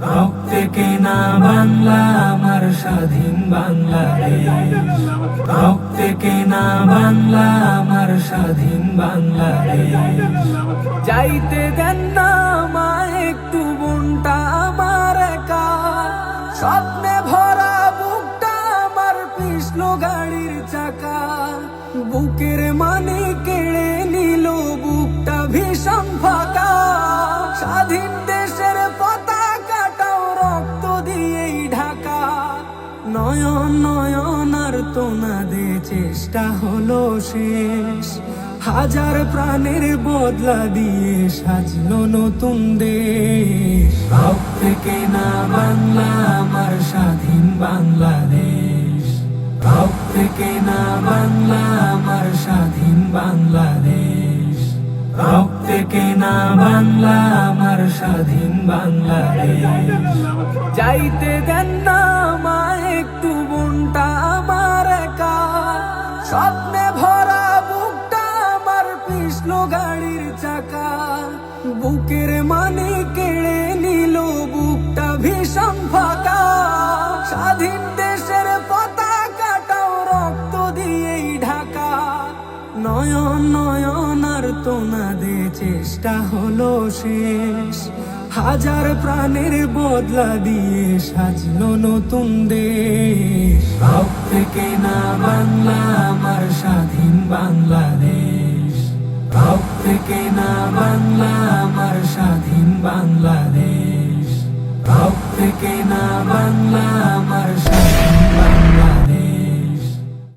রক্তে কেনা বাংলা, আমার স্বাধীন বাংলাদেশ। রক্তে বাংলা, আমার স্বাধীন বাংলাদেশ। যাইতে দেন না মা একটু বোনটা আমার একা। স্বপ্নে ভরা বুকটা আমার পিছলো গাড়ির চাকা। বুকের মানে কেড়ে নিল বুকটা ভীষণ দিয়েই ঢাকা। নয়ন নয়ন আর তোনাদে চেষ্টা হলো শেষ। হাজার প্রাণের বদলা দিয়ে সাজলো নতুন দেশ। রক্তে কেনা বাংলা, আমার স্বাধীন বাংলাদেশ। রক্তে কেনা বাংলা, আমার স্বাধীন বাংলাদেশ। রক্তে না বাংলা, আমার স্বাধীন বাংলাদেশ। যাইতে দেন না মা একটু বোনটা আমার একা। স্বপ্নে ভরা বুকটা আমার পিছলো গাড়ির চাকা। বুকের মানে নয়ন নয়ন আর তোনাদে চেষ্টা হলো শেষ। হাজার প্রাণের বদলা দিয়ে সাজলো নতুন দেশ। রক্তে কেনা বাংলা, আমার স্বাধীন বাংলাদেশ। রক্তে না বাংলা, আমার স্বাধীন বাংলাদেশ। কেনা বাংলা